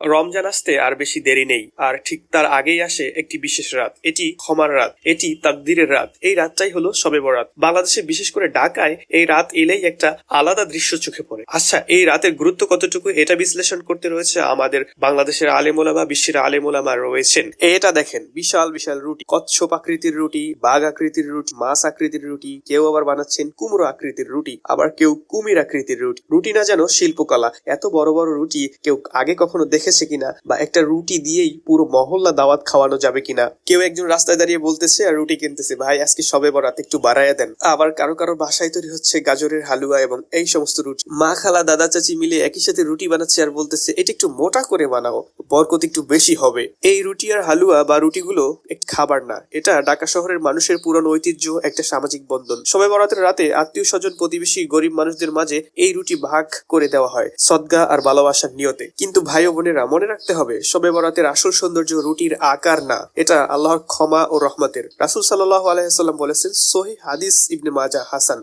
রমজান আসতে আর বেশি দেরি নেই, আর ঠিক তার আগেই আসে একটি বিশেষ রাত। এটি ক্ষমার রাত, এটি তাকদিরের রাত। এই রাতটাই হলো সবে বরাত। বাংলাদেশে বিশেষ করে ঢাকায় এই রাত এলেই একটা আলাদা দৃশ্য চোখে পড়ে। আচ্ছা এই রাতের গুরুত্ব কতটুকু এটা বিশ্লেষণ করতে রয়েছে আমাদের বাংলাদেশের আলেমোলামা, বিশ্বের আলেমোলামা রয়েছেন। এটা দেখেন, বিশাল বিশাল রুটি। কচ্ছপ আকৃতির রুটি, বাঘ আকৃতির রুটি, মাছ আকৃতির রুটি, কেউ আবার বানাচ্ছেন কুমড়ো আকৃতির রুটি, আবার কেউ কুমির আকৃতির রুটি। রুটি না যেন শিল্পকলা। এত বড় বড় রুটি কেউ আগে কখনো দেখেছে কিনা বা একটা রুটি দিয়েই পুরো মহল্লা দাওয়াত খাওয়ানো যাবে কিনা? কেউ একজন রাস্তায় দাঁড়িয়ে বলতেছে, আর রুটি কিনতেছে, ভাই, আজকে সবে বরাত, একটু বাড়াইয়া দেন। আবার কারও কারও বাসায় তৈরি হচ্ছে গাজরের হালুয়া এবং এই সমস্ত রুটি। মা খালা, দাদা, চাচি মিলে একই সাথে রুটি বানাচ্ছে আর বলতেছে, এটা একটু মোটা করে বানাও, বরকত একটু বেশি হবে। এই রুটি আর হালুয়া বা রুটিগুলো একটি খাবার না, এটা ঢাকা শহরের মানুষের পুরনো ঐতিহ্য, একটা সামাজিক বন্ধন। সবে বরাতের রাতে আত্মীয় স্বজন, প্রতিবেশী, গরিব মানুষদের মাঝে এই রুটি ভাগ করে দেওয়া হয়, সদ্গা আর ভালোবাসার নিয়তে। কিন্তু ভাই ও বোনেরা মনে রাখতে হবে সবে বরাতের আসল সৌন্দর্য রুটির আকার না। এটা আল্লাহর ক্ষমা ও রহমতের। রাসুল সাল্লাহ আলাইসাল্লাম বলেছেন, সহি হাদিস ইবনে মাজা হাসান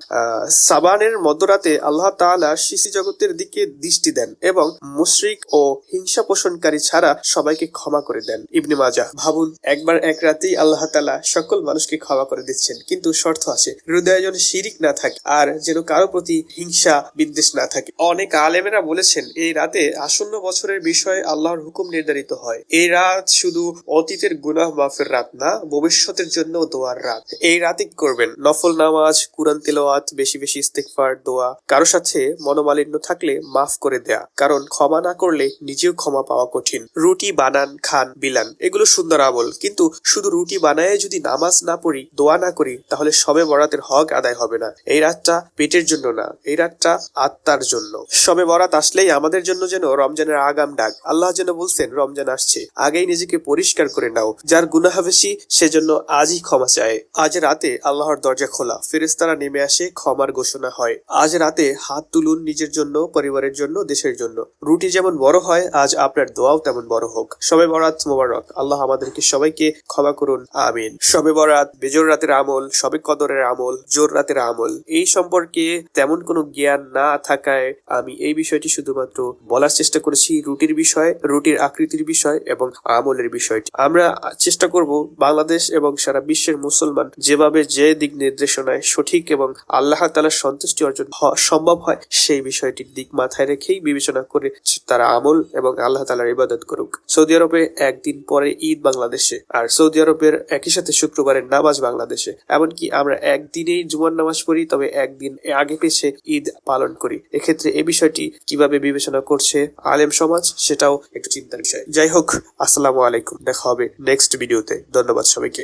সাবানের মধ্যরাতে আল্লাহ তাআলা শিশি জগতের দিকে দৃষ্টি দেন এবং মুশরিক ও হিংসা পোষণকারী ছাড়া সবাইকে ক্ষমা করে দেন। ইবনে মাজা ভাবুন, একবার এক রাতেই আল্লাহ তাআলা সকল মানুষকে ক্ষমা করে দিচ্ছেন, কিন্তু শর্ত আছে হৃদয়ে যেন শিরিক না থাকে আর যেন কারও প্রতি হিংসা বিদ্বেষ না থাকে। অনেক আলেমেরা বলেছেন, এই রাতে আসন্ন বছরের বিষয়ে আল্লাহর হুকুম নির্ধারিত হয়। এই রাত শুধু অতীতের গুনাহ মাফের রাত না, ভবিষ্যতের জন্য দোয়ার রাত। এই রাতে করবেন। নফল নামাজ, কুরআন তেলাওয়াত, বেশি বেশি ইস্তেগফার, দোয়া। কারও সাথে মনোমালিন্য থাকলে মাফ করে দেয়া। কারণ ক্ষমা না করলে নিজেও ক্ষমা পাওয়া কঠিন। রুটি বানান, খান, বিলান, এগুলো সুন্দর আমল। কিন্তু শুধু রুটি বানায় যদি নামাজ না পড়ি, দোয়া না করি, তাহলে সবে বরাতের হক আদায় হবে না। এই রাতটা পেটের জন্য না, এই রাতটা আত্মার জন্য। সবে বরাত আসলেই আমাদের জন্য যেন রমজানের আগাম ডাক। আল্লাহ যেন বলছেন, রমজান আসছে, আগেই নিজেকে পরিষ্কার করে নাও। যার গুনাহ বেশি, সেজন্য আজই ক্ষমা চায়। আজ রাতে আল্লাহর দরজা খোলা ফেরেস্তারা নেমে আসে, ক্ষমার ঘোষণা হয়। আজ রাতে হাত তুলুন নিজের জন্য, পরিবারের জন্য, দেশের জন্য। রুটি যেমন বড় হয়, আজ আপনার দোয়াও তেমন বড় হোক। সবে বরাত মোবারক। আল্লাহ আমাদেরকে সবাইকে ক্ষমা করুন, আমিন। সবে বরাত, বেজোর রাতের আমল, সবে কদরের আমল, জোর রাতের আমল। এই সম্পর্কে তেমন কোনো জ্ঞান না থাকায় আমি এই বিষয়টি শুধুমাত্র বলার চেষ্টা করেছি, রুটির বিষয় রুটির আকৃতির বিষয় এবং আমলের বিষয়টি। আমরা চেষ্টা করব বাংলাদেশ এবং সারা বিশ্বের মুসলমান যেভাবে যে দিক নির্দেশনায় সঠিক এবং আল্লাহ তালার সন্তুষ্টি অর্জন সম্ভব হয়, সেই বিষয়টির দিক মাথায় রেখেই বিবেচনা করে তারা আমল এবং আল্লাহ তালার ইবাদত করুক। সৌদি আরবে একদিন পরে ঈদ বাংলাদেশে, আর সৌদি আরবের একই সাথে শুক্রবারের নামাজ বাংলাদেশে। এমনকি আমরা একদিনেই জুমার নামাজ পড়ি, তবে একদিন আগে পেছে ঈদ পালন করি। এক্ষেত্রে এ বিষয়টি কীভাবে বিবেচনা করছে আলেম সমাজ সেটাও একটা চিন্তার বিষয়। যাই হোক আসসালামু আলাইকুম। দেখা হবে নেক্সট ভিডিওতে ধন্যবাদ সবাইকে।